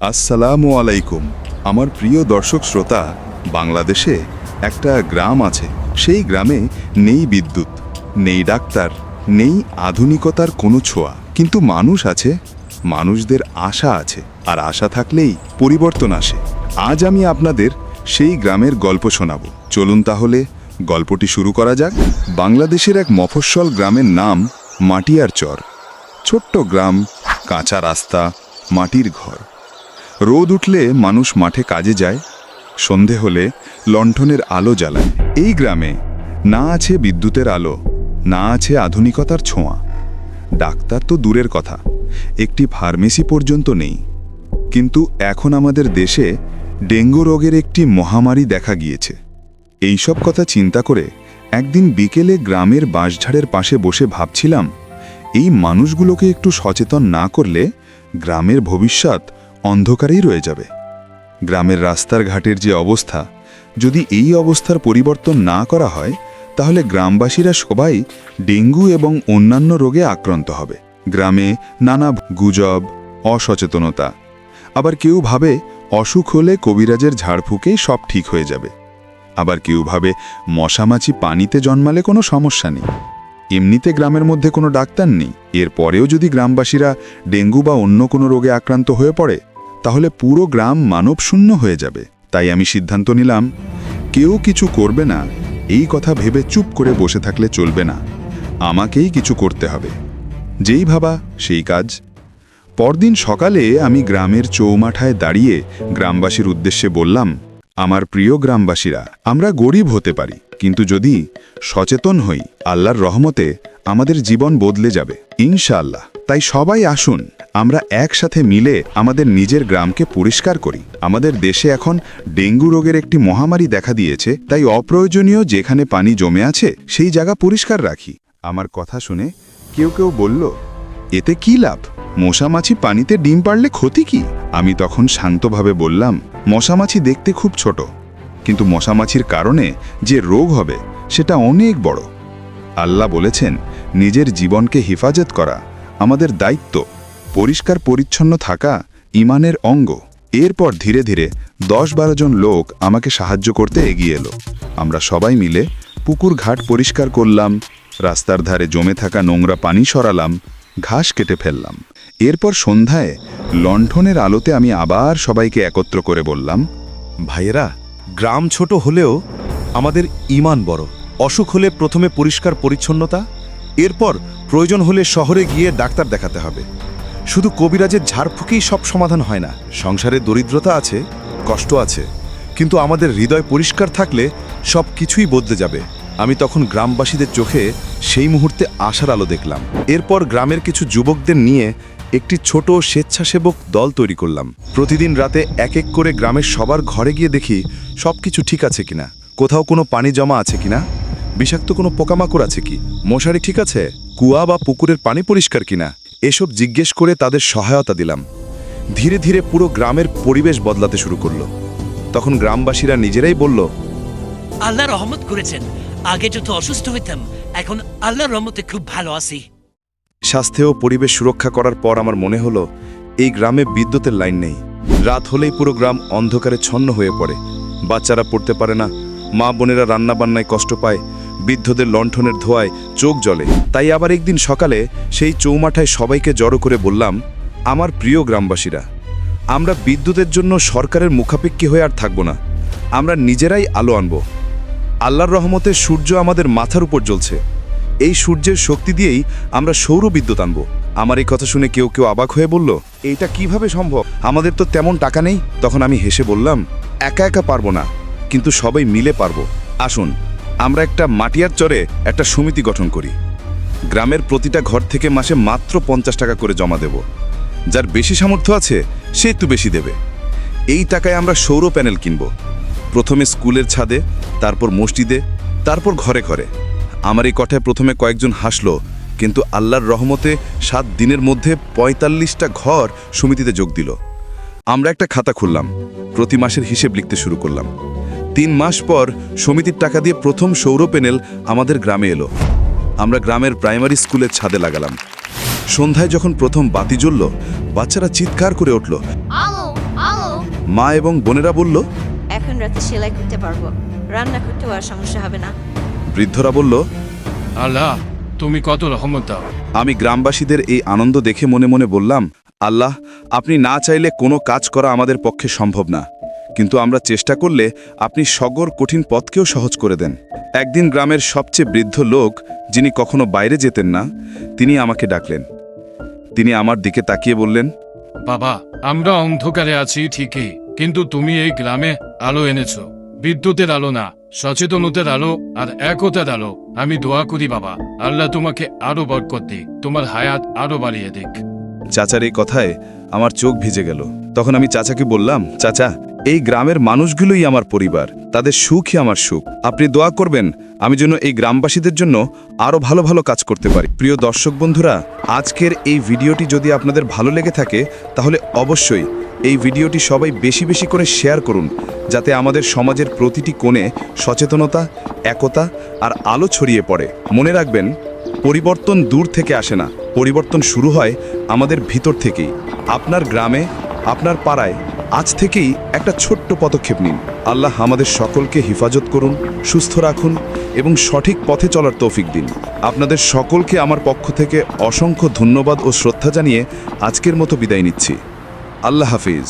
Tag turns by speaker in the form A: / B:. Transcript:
A: আসসালামু আলাইকুম। আমার প্রিয় দর্শক শ্রোতা, বাংলাদেশে একটা গ্রাম আছে। সেই গ্রামে নেই বিদ্যুৎ, নেই ডাক্তার, নেই আধুনিকতার কোনো ছোঁয়া। কিন্তু মানুষ আছে, মানুষদের আশা আছে, আর আশা থাকলেই পরিবর্তন আসে। আজ আমি আপনাদের সেই গ্রামের গল্প শোনাব। চলুন তাহলে গল্পটি শুরু করা যাক। বাংলাদেশের এক মফস্বল গ্রামের নাম মাটিয়ার চর ছোট্ট গ্রাম, কাঁচা রাস্তা, মাটির ঘর। রোদ উঠলে মানুষ মাঠে কাজে যায়, সন্ধে হলে লণ্ঠনের আলো জ্বালায়। এই গ্রামে না আছে বিদ্যুতের আলো, না আছে আধুনিকতার ছোঁয়া। ডাক্তার তো দূরের কথা, একটি ফার্মেসি পর্যন্ত নেই। কিন্তু এখন আমাদের দেশে ডেঙ্গু রোগের একটি মহামারী দেখা গিয়েছে। এইসব কথা চিন্তা করে একদিন বিকেলে গ্রামের বাঁশঝাড়ের পাশে বসে ভাবছিলাম, এই মানুষগুলোকে একটু সচেতন না করলে গ্রামের ভবিষ্যৎ অন্ধকারেই রয়ে যাবে। গ্রামের রাস্তার ঘাটের যে অবস্থা, যদি এই অবস্থার পরিবর্তন না করা হয়, তাহলে গ্রামবাসীরা সবাই ডেঙ্গু এবং অন্যান্য রোগে আক্রান্ত হবে। গ্রামে নানা গুজব, অসচেতনতা। আবার কেউ ভাবে অসুখ হলে কবিরাজের ঝাড়ফুঁকেই সব ঠিক হয়ে যাবে। আবার কেউ ভাবে মশামাছি পানিতে জন্মালে কোনো সমস্যা নেই। এমনিতে গ্রামের মধ্যে কোনো ডাক্তার নেই। এর পরেও যদি গ্রামবাসীরা ডেঙ্গু বা অন্য কোনো রোগে আক্রান্ত হয়ে পড়ে তাহলে পুরো গ্রাম মানবশূন্য হয়ে যাবে। তাই আমি সিদ্ধান্ত নিলাম, কেউ কিছু করবে না, এই কথা ভেবে চুপ করে বসে থাকলে চলবে না। আমাকেই কিছু করতে হবে। যেই ভাবা, সেই কাজ। পরদিন সকালে আমি গ্রামের চৌমাঠায় দাঁড়িয়ে গ্রামবাসীর উদ্দেশ্যে বললাম, আমার প্রিয় গ্রামবাসীরা, আমরা গরিব হতে পারি, কিন্তু যদি সচেতন হই, আল্লাহর রহমতে আমাদের জীবন বদলে যাবে, ইনশাআল্লাহ। তাই সবাই আসুন, আমরা একসাথে মিলে আমাদের নিজের গ্রামকে পরিষ্কার করি। আমাদের দেশে এখন ডেঙ্গু রোগের একটি মহামারী দেখা দিয়েছে, তাই অপ্রয়োজনীয় যেখানে পানি জমে আছে, সেই জায়গা পরিষ্কার রাখি। আমার কথা শুনে কেউ কেউ বলল, এতে কি লাভ? মশামাছি পানিতে ডিম পারলে ক্ষতি কি? আমি তখন শান্তভাবে বললাম মশামাছি দেখতে খুব ছোট, কিন্তু মশামাছির কারণে যে রোগ হবে, সেটা অনেক বড়। আল্লাহ বলেছেন, নিজের জীবনকে হেফাজত করা আমাদের দায়িত্ব পরিষ্কার পরিচ্ছন্ন থাকা ইমানের অঙ্গ। এরপর ধীরে ধীরে দশ বারো জন লোক আমাকে সাহায্য করতে এগিয়ে এলো। আমরা সবাই মিলে পুকুর ঘাট পরিষ্কার করলাম, রাস্তার ধারে জমে থাকা নোংরা পানি সরালাম, ঘাস কেটে ফেললাম। এরপর সন্ধ্যায় লণ্ঠনের আলোতে আমি আবার সবাইকে একত্র করে বললাম,
B: ভাইয়েরা, গ্রাম ছোট হলেও আমাদের ইমান বড়। অসুখ হলে প্রথমে পরিষ্কার পরিচ্ছন্নতা, এরপর প্রয়োজন হলে শহরে গিয়ে ডাক্তার দেখাতে হবে। শুধু কবিরাজের ঝাড়ফুঁকেই সব সমাধান হয় না। সংসারে দরিদ্রতা আছে, কষ্ট আছে। কিন্তু আমাদের হৃদয় পরিষ্কার থাকলে সব কিছুই বদলে যাবে। আমি তখন গ্রামবাসীদের চোখে সেই মুহূর্তে আশার আলো দেখলাম। এরপর গ্রামের কিছু যুবকদের নিয়ে একটি ছোট স্বেচ্ছাসেবক দল তৈরি করলাম। প্রতিদিন রাতে এক এক করে গ্রামের সবার ঘরে গিয়ে দেখি সব কিছু ঠিক আছে কিনা, কোথাও কোনো পানি জমা আছে কিনা। বিষাক্ত কোনো পোকামাকড় আছে কি? মশারি ঠিক আছে? কুয়া বা পুকুরের পানি পরিষ্কার কিনা? এসব জিজ্ঞেস করে তাদের সহায়তা দিলাম। ধীরে ধীরে পুরো গ্রামের পরিবেশ বদলাতে শুরু করল। তখন গ্রামবাসীরা নিজেরাই বলল
C: আল্লাহ রহমত করেছেন। আগে যত অসুস্থ হইতাম এখন আল্লাহর রহমতে খুব ভালো আছি।
B: স্বাস্থ্য ও পরিবেশ সুরক্ষা করার পর আমার মনে হলো এই গ্রামে বিদ্যুতের লাইন নেই। রাত হলেই পুরো গ্রাম অন্ধকারে ছন্ন হয়ে পড়ে। বাচ্চারা পড়তে পারে না। মা বোনেরা রান্নাবান্নায় কষ্ট পায়। বৃদ্ধদের লণ্ঠনের ধোয়ায় চোখ জ্বলে। তাই আবার একদিন সকালে সেই চৌমাঠায় সবাইকে জড়ো করে বললাম, আমার প্রিয় গ্রামবাসীরা, আমরা বিদ্যুতের জন্য সরকারের মুখাপেক্ষী হয়ে আর থাকব না। আমরা নিজেরাই আলো আনব। আল্লাহর রহমতে সূর্য আমাদের মাথার উপর জ্বলছে। এই সূর্যের শক্তি দিয়েই আমরা সৌর বিদ্যুৎ আনব। আমার এই কথা শুনে কেউ কেউ অবাক হয়ে বলল, এইটা কীভাবে সম্ভব? আমাদের তো তেমন টাকা নেই। তখন আমি হেসে বললাম, একা একা পারব না, কিন্তু সবাই মিলে পারব। আসুন আমরা একটা মাটিয়ার চরে একটা সমিতি গঠন করি। গ্রামের প্রতিটা ঘর থেকে মাসে মাত্র পঞ্চাশ টাকা করে জমা দেব। যার বেশি সামর্থ্য আছে, সে একটু বেশি দেবে। এই টাকায় আমরা সৌর প্যানেল কিনব। প্রথমে স্কুলের ছাদে, তারপর মসজিদে, তারপর ঘরে ঘরে। আমার এই কথায় প্রথমে কয়েকজন হাসলো, কিন্তু আল্লাহর রহমতে সাত দিনের মধ্যে পঁয়তাল্লিশটা ঘর সমিতিতে যোগ দিল। আমরা একটা খাতা খুললাম। প্রতি মাসের হিসেব লিখতে শুরু করলাম। তিন মাস পর সমিতির টাকা দিয়ে প্রথম সৌর প্যানেল আমাদের গ্রামে এলো। আমরা গ্রামের প্রাইমারি স্কুলের ছাদে লাগালাম। সন্ধ্যায় যখন প্রথম বাতি জ্বলল বাচ্চারা চিৎকার করে উঠল। মা এবং বোনেরা বলল
D: এখন রাতে সেলাই করতে পারব। রান্না করতেও আর সমস্যা হবে না।
B: বৃদ্ধরা বলল
E: আল্লাহ তুমি কত রহমত দাও।
B: আমি গ্রামবাসীদের এই আনন্দ দেখে মনে মনে বললাম আল্লাহ আপনি না চাইলে কোনো কাজ করা আমাদের পক্ষে সম্ভব না। কিন্তু আমরা চেষ্টা করলে আপনি সগর কঠিন পথকেও সহজ করে দেন। একদিন গ্রামের সবচেয়ে বৃদ্ধ লোক যিনি কখনো বাইরে যেতেন না তিনি আমাকে ডাকলেন। তিনি আমার দিকে তাকিয়ে বললেন
E: বাবা আমরা অন্ধকারে আছি ঠিকই কিন্তু তুমি এই গ্রামে আলো এনেছো। বিদ্যুতের আলো না সচেতনতার আলো আর একতার আলো। আমি দোয়া করি বাবা আল্লাহ তোমাকে আরও বরকত দিক তোমার হায়াত আরও বাড়িয়ে দিক।
B: চাচার এই কথায় আমার চোখ ভিজে গেল। তখন আমি চাচাকে বললাম চাচা এই গ্রামের মানুষগুলোই আমার পরিবার। তাদের সুখই আমার সুখ। আপনি দোয়া করবেন, আমি যেন এই গ্রামবাসীদের জন্য আরও ভালো ভালো কাজ করতে পারি। প্রিয় দর্শক বন্ধুরা, আজকের এই ভিডিওটি যদি আপনাদের ভালো লেগে থাকে, তাহলে অবশ্যই এই ভিডিওটি সবাই বেশি বেশি করে শেয়ার করুন, যাতে আমাদের সমাজের প্রতিটি কোণে সচেতনতা, একতা আর আলো ছড়িয়ে পড়ে। মনে রাখবেন, পরিবর্তন দূর থেকে আসে না। পরিবর্তন শুরু হয় আমাদের ভিতর থেকেই। আপনার গ্রামে, আপনার পাড়ায় আজ থেকেই একটা ছোট্ট পদক্ষেপ নিন। আল্লাহ আমাদের সকলকে হেফাজত করুন, সুস্থ রাখুন এবং সঠিক পথে চলার তৌফিক দিন। আপনাদের সকলকে আমার পক্ষ থেকে অসংখ্য ধন্যবাদ ও শ্রদ্ধা জানিয়ে আজকের মতো বিদায় নিচ্ছি। আল্লাহ হাফিজ।